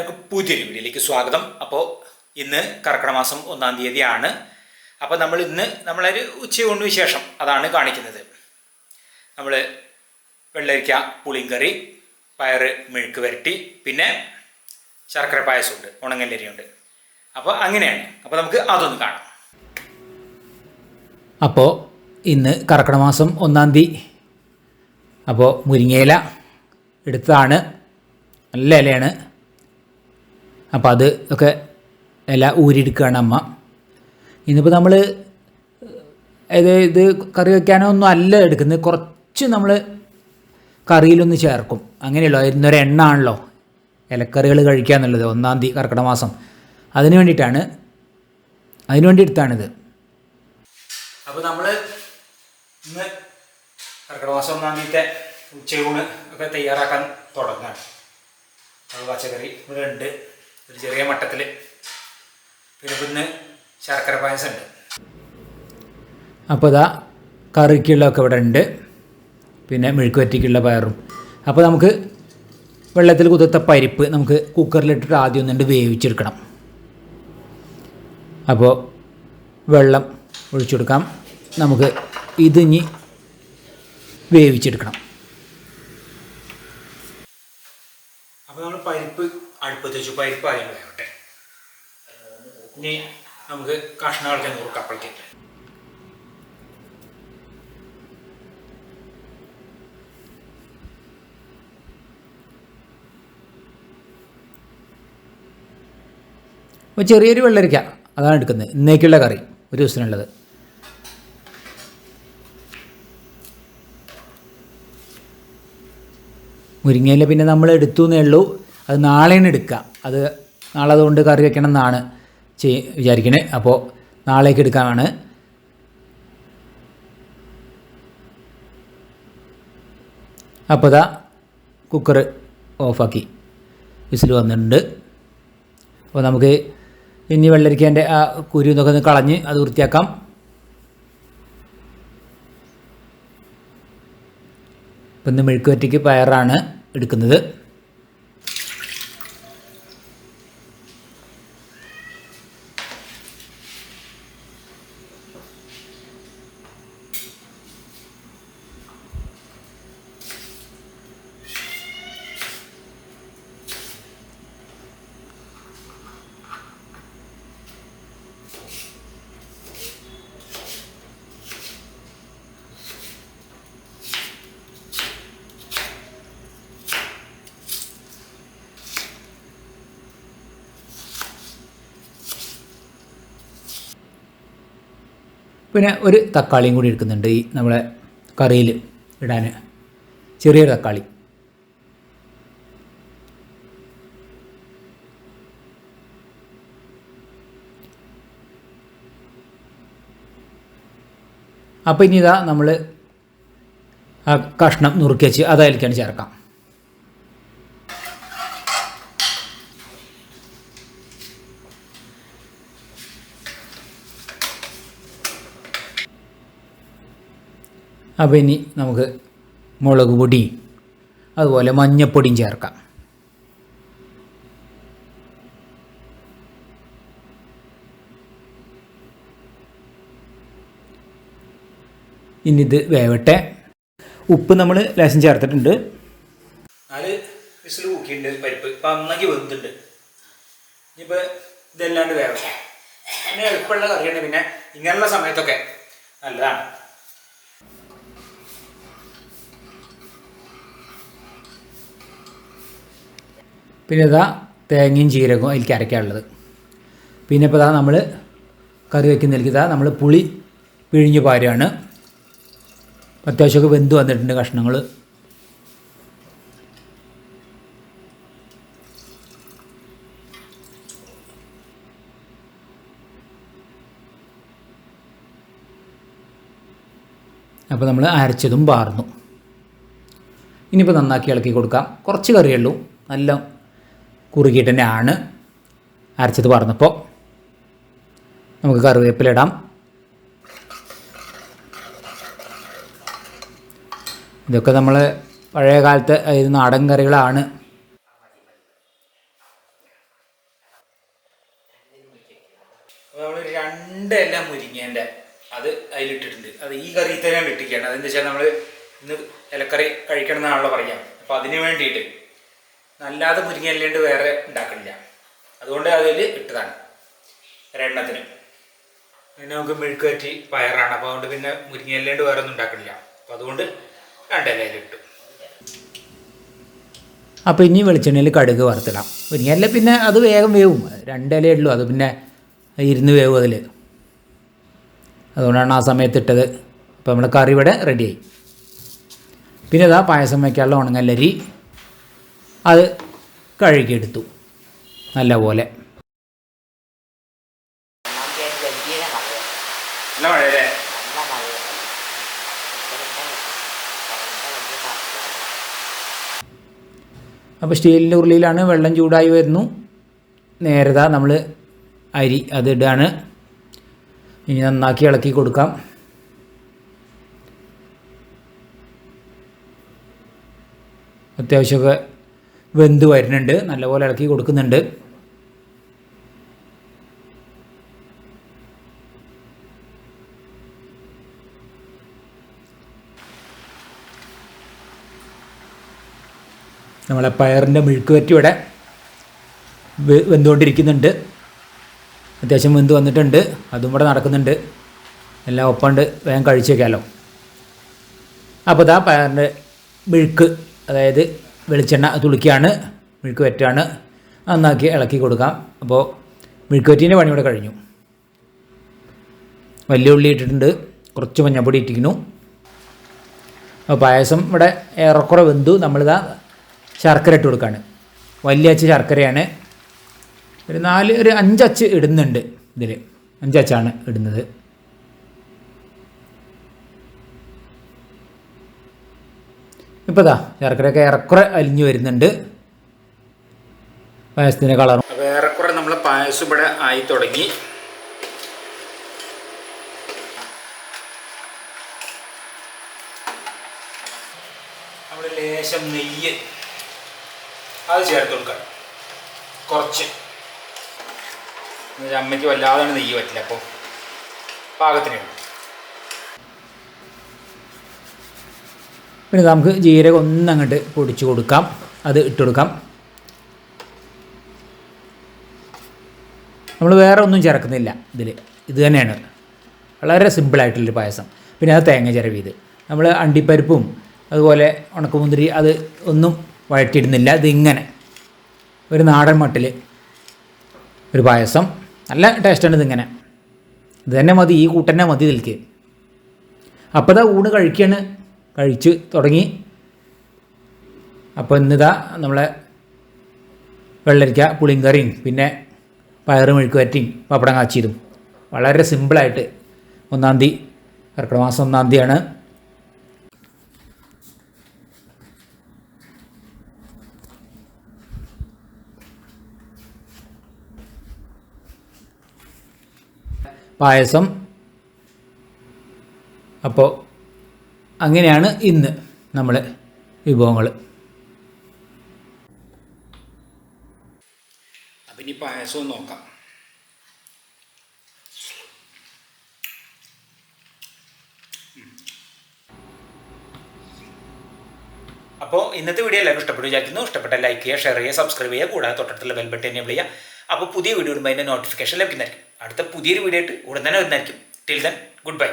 എല്ലാവർക്കും പുതിയൊരു വീഡിയോയിലേക്ക് സ്വാഗതം. അപ്പോൾ ഇന്ന് കർക്കിടമാസം ഒന്നാം തീയതിയാണ്. അപ്പോൾ നമ്മൾ ഇന്ന് നമ്മളൊരു ഉച്ചയൂണിന് വിശേഷം അതാണ് കാണിക്കുന്നത്. നമ്മൾ വെള്ളരിക്ക പുളിങ്കറി പയറ് മെഴുക്ക് വരട്ടി പിന്നെ ശർക്കര പായസമുണ്ട് ഉണങ്ങല്ലരിയുണ്ട്. അപ്പോൾ അങ്ങനെയാണ്. അപ്പോൾ നമുക്ക് അതൊന്ന് കാണാം. അപ്പോൾ ഇന്ന് കർക്കിടമാസം ഒന്നാം തീയതി. അപ്പോൾ മുരിങ്ങയില എടുത്തതാണ്. നല്ല ഇലയാണ്. അപ്പോൾ അത് ഒക്കെ എല്ലാം ഊരിയെടുക്കുകയാണ് അമ്മ. ഇന്നിപ്പോൾ നമ്മൾ ഇത് ഇത് കറി വയ്ക്കാനൊന്നും അല്ല എടുക്കുന്നത്. കുറച്ച് നമ്മൾ കറിയിലൊന്ന് ചേർക്കും. അങ്ങനെയല്ലോ ഇന്നൊരു എണ്ണ ആണല്ലോ ഇലക്കറികൾ കഴിക്കുക എന്നുള്ളത് ഒന്നാം തീയതി കർക്കിടക മാസം. അതിന് വേണ്ടിയിട്ടാണ് അതിന് വേണ്ടി എടുത്താണിത്. അപ്പോൾ നമ്മൾ ഇന്ന് കർക്കിടക മാസം ഒന്നാം തീയതിത്തെ ഉച്ചയൂണ് ഒക്കെ തയ്യാറാക്കാൻ തുടങ്ങുകയാണ് പച്ചക്കറി ഇവിടെ ഉണ്ട് ഒരു ചെറിയ മട്ടത്തിൽ പിന്നെ പിന്നെ ശർക്കര പായസം ഉണ്ട് അപ്പോൾ ഇതാ കറിക്കുള്ളതൊക്കെ ഇവിടെ ഉണ്ട് പിന്നെ മെഴുക്കുവറ്റിക്കുള്ള പയറും. അപ്പോൾ നമുക്ക് വെള്ളത്തിൽ കുതിർത്ത പരിപ്പ് നമുക്ക് കുക്കറിലിട്ടിട്ട് ആദ്യം ഒന്നുണ്ട് വേവിച്ചെടുക്കണം. അപ്പോൾ വെള്ളം ഒഴിച്ചെടുക്കാം. നമുക്ക് ഇതിഞ്ഞി വേവിച്ചെടുക്കണം. അപ്പോൾ നമ്മൾ പരിപ്പ് അടുപ്പത്ത് വെച്ച് പരിപ്പ് ആദ്യം വേവട്ടെ ഇനി നമുക്ക് കഷ്ണങ്ങളൊക്കെ നൂറ് അപ്പോഴത്തേക്ക് അപ്പോൾ ചെറിയൊരു വെള്ളരിക്ക അതാണ് എടുക്കുന്നത്. ഇന്നേക്കുള്ള കറി ഒരു ദിവസത്തിനുള്ളത്. മുരിങ്ങയില പിന്നെ നമ്മൾ എടുത്തു എന്നേ ഉള്ളൂ. അത് നാളെയാണ് എടുക്കുക. അത് നാളെ അതുകൊണ്ട് കറി വെക്കണം എന്നാണ് ചെയ് വിചാരിക്കണേ. അപ്പോൾ നാളേക്ക് എടുക്കാനാണ്. അപ്പോൾ ഇതാ കുക്കർ ഓഫാക്കി. വിസിൽ വന്നിട്ടുണ്ട്. അപ്പോൾ നമുക്ക് ഇനി വെള്ളരിക്കേന്റെ ആ കുരു എന്നൊക്കെ ഒന്ന് കളഞ്ഞ് അത് വൃത്തിയാക്കാം. ഇപ്പം ഇന്ന് മെഴുക്കുവറ്റിക്ക് പയറാണ് എടുക്കുന്നത്. പിന്നെ ഒരു തക്കാളിയും കൂടി എടുക്കുന്നുണ്ട് ഈ നമ്മളെ കറിയിൽ ഇടാൻ. ചെറിയൊരു തക്കാളി. അപ്പോൾ ഇനി ഇതാ നമ്മൾ ആ കഷ്ണം നുറുക്കി വെച്ച് അതായിരിക്കാണ് ചേർക്കാം. അപ്പോൾ ഇനി നമുക്ക് മുളക് പൊടി അതുപോലെ മഞ്ഞപ്പൊടിയും ചേർക്കാം. ഇനി ഇത് വേവട്ടെ. ഉപ്പ് നമ്മൾ ലേശം ചേർത്തിട്ടുണ്ട്. നാല് വിസിൽ കൂക്കിയിട്ടുണ്ട് പരിപ്പ്. ഇപ്പം അന്നേക്ക് വെന്തുണ്ട്. ഇനിയിപ്പോൾ ഇതെല്ലാണ്ട് വേവട്ടെ. പിന്നെ എളുപ്പമുള്ള കറിയാണ്. പിന്നെ ഇങ്ങനെയുള്ള സമയത്തൊക്കെ നല്ലതാണ്. പിന്നെ ഇതാ തേങ്ങയും ജീരകവും അതിലേക്ക് അരയ്ക്കാനുള്ളത് പിന്നെ ഇപ്പോൾ ഇതാ നമ്മൾ കറി വയ്ക്കുന്നതിലേക്ക് ഇതാ നമ്മൾ പുളി പിഴിഞ്ഞ് പാരുകയാണ്. അത്യാവശ്യമൊക്കെ വെന്ത് വന്നിട്ടുണ്ട് കഷ്ണങ്ങൾ. അപ്പോൾ നമ്മൾ അരച്ചതും പാർന്നു ഇനിയിപ്പോൾ നന്നാക്കി ഇളക്കി കൊടുക്കാം. കുറച്ച് കറിയുള്ളൂ നല്ല കുറുകിയിട്ട് ആണ് അരച്ചത് പറഞ്ഞപ്പോൾ നമുക്ക് കറിവേപ്പിലിടാം ഇതൊക്കെ നമ്മൾ പഴയ കാലത്തെ ഇത് നാടൻ കറികളാണ്. നമ്മൾ രണ്ട് മുരിങ്ങേന്റെ അത് അതിലിട്ടിട്ടുണ്ട്. അത് ഈ കറിയിൽ തന്നെയാണ് ഇട്ടിരിക്കുകയാണ്. അതെന്താ വെച്ചാൽ നമ്മൾ ഇന്ന് ഇലക്കറി കഴിക്കണം എന്നാണല്ലോ പറയാം. അപ്പോൾ അതിന് വേണ്ടിയിട്ട് നല്ലാതെ മുരിങ്ങല്ലേണ്ട് വേറെ ഉണ്ടാക്കണില്ല. അതുകൊണ്ട് അതിൽ ഇട്ടതാണ്. ഒരെണ്ണത്തിന്. പിന്നെ നമുക്ക് മെഴുക്ക് പറ്റി പയറാണ്. അപ്പോൾ അതുകൊണ്ട് പിന്നെ മുരിങ്ങല്ലേണ്ട് വേറെ ഒന്നും ഉണ്ടാക്കണില്ല. അപ്പോൾ അതുകൊണ്ട് രണ്ടിലയിൽ ഇട്ടു. അപ്പോൾ ഇനി വെളിച്ചെണ്ണയിൽ കടുക് വറുത്തിടാം. മുരിങ്ങയില പിന്നെ അത് വേഗം വേവും. രണ്ടിലേ ഉള്ളൂ. അത് പിന്നെ ഇരുന്ന് വേവും അതിൽ അതുകൊണ്ടാണ് ആ സമയത്ത് ഇട്ടത്. അപ്പോൾ നമ്മുടെ കറി ഇവിടെ റെഡിയായി പിന്നെ ഇതാ പായസം വയ്ക്കാനുള്ള ഉണങ്ങല്ലരി. അത് കഴുകിയെടുത്തു. നല്ല പോലെ. അപ്പോൾ സ്റ്റീലിന്റെ ഉരുളിയിലാണ് വെള്ളം ചൂടായി വരുന്നു. നേരതാ നമ്മൾ അരി അത് ഇടാണ്. ഇനി നന്നാക്കി ഇളക്കി കൊടുക്കാം. അത്യാവശ്യമൊക്കെ വെന്ത് വരുന്നുണ്ട്. നല്ലപോലെ ഇളക്കി കൊടുക്കുന്നുണ്ട്. നമ്മളെ പയറിന്റെ മിഴുക്ക് പറ്റി ഇവിടെ വെന്തുകൊണ്ടിരിക്കുന്നുണ്ട്. അത്യാവശ്യം വെന്ത് വന്നിട്ടുണ്ട്. അതും ഇവിടെ നടക്കുന്നുണ്ട്. എല്ലാം ഒപ്പമുണ്ട്. വേഗം കഴിച്ചേക്കാമല്ലോ അപ്പോൾ ഇതാ പയറിന്റെ മിഴുക്ക് അതായത് വെളിച്ചെണ്ണ തുളിക്കുകയാണ് മെഴുക്കുവറ്റാണ് നന്നാക്കി ഇളക്കി കൊടുക്കാം. അപ്പോൾ മെഴുക്ക് വറ്റീന്റെ പണി ഇവിടെ കഴിഞ്ഞു. വലിയ ഉള്ളി ഇട്ടിട്ടുണ്ട്. കുറച്ച് മഞ്ഞപ്പൊടി ഇട്ടിരിക്കുന്നു. അപ്പോൾ പായസം ഇവിടെ ഏറെക്കുറെ വെന്തു. നമ്മളിതാ ശർക്കര ഇട്ട് കൊടുക്കുകയാണ് വലിയ അച്ച് ശർക്കരയാണ്. ഒരു നാല് ഒരു അഞ്ചച്ച് ഇടുന്നുണ്ട് ഇതിൽ അഞ്ചച്ചാണ് ഇടുന്നത്. ഇപ്പോൾ ഇതാ ശർക്കരയൊക്കെ ഏറെക്കുറെ അലിഞ്ഞു വരുന്നുണ്ട്. പായസത്തിന്റെ കളർ ഏറെക്കുറെ നമ്മൾ പായസം ഇവിടെ ആയി തുടങ്ങി. നമ്മൾ ലേശം നെയ്യ്. അത് ചേർത്ത് കൊടുക്കാം. കുറച്ച്. അമ്മയ്ക്ക് വല്ലാതെ നെയ്യ് പറ്റില്ല അപ്പോൾ പാകത്തിന് പിന്നെ നമുക്ക് ജീരകം ഒന്നങ്ങോട്ട് പൊടിച്ചു കൊടുക്കാം. അത് ഇട്ട് കൊടുക്കാം. നമ്മൾ വേറെ ഒന്നും ചേർക്കുന്നില്ല ഇതിൽ ഇത് തന്നെയാണ്. വളരെ സിമ്പിളായിട്ടുള്ളൊരു പായസം. പിന്നെ അത് തേങ്ങ ചിരവ് ഇത് നമ്മൾ അണ്ടിപ്പരിപ്പും അതുപോലെ ഉണക്കമുന്തിരി അത് ഒന്നും വഴറ്റിയിടുന്നില്ല. ഇതിങ്ങനെ. ഒരു നാടൻ മട്ടിൽ ഒരു പായസം. നല്ല ടേസ്റ്റാണ് ഇതിങ്ങനെ. ഇത് തന്നെ മതി. ഈ കൂട്ടന്നെ മതി ഇതിൽക്ക്. അപ്പോൾ ഊണ് കഴിക്കുകയാണ് കഴിച്ച് തുടങ്ങി. അപ്പോൾ ഇന്നിതാ നമ്മളെ വെള്ളരിക്ക പുളിങ്കറിയും പിന്നെ പയറ് മെഴുക്ക് വരട്ടിയും പപ്പടം കാച്ചിയതും. വളരെ സിമ്പിളായിട്ട് ഒന്നാം തീയതി കർക്കിടക മാസം ഒന്നാം തീയതിയാണ്. പായസം. അപ്പോൾ അങ്ങനെയാണ് ഇന്ന് നമ്മൾ വിഭവങ്ങൾ. അപ്പം ഇനി പായസവും നോക്കാം. അപ്പോൾ ഇന്നത്തെ വീഡിയോ എല്ലാവർക്കും ഇഷ്ടപ്പെട്ടു വിചാരിക്കുന്നു. ഇഷ്ടപ്പെട്ട ലൈക്ക് ചെയ്യുക ഷെയർ ചെയ്യുക സബ്സ്ക്രൈബ് ചെയ്യുക. കൂടാതെ തൊട്ടടുത്തുള്ള ബെൽ ബട്ടൺ ചെയ്യുക. അപ്പോൾ പുതിയ വീഡിയോ ഇടുമ്പോൾ അതിന്റെ നോട്ടിഫിക്കേഷൻ ലഭിക്കുന്നതായിരിക്കും. അടുത്ത പുതിയൊരു വീഡിയോ ആയിട്ട് ഉടൻ തന്നെ വരുന്നതായിരിക്കും. Till then good bye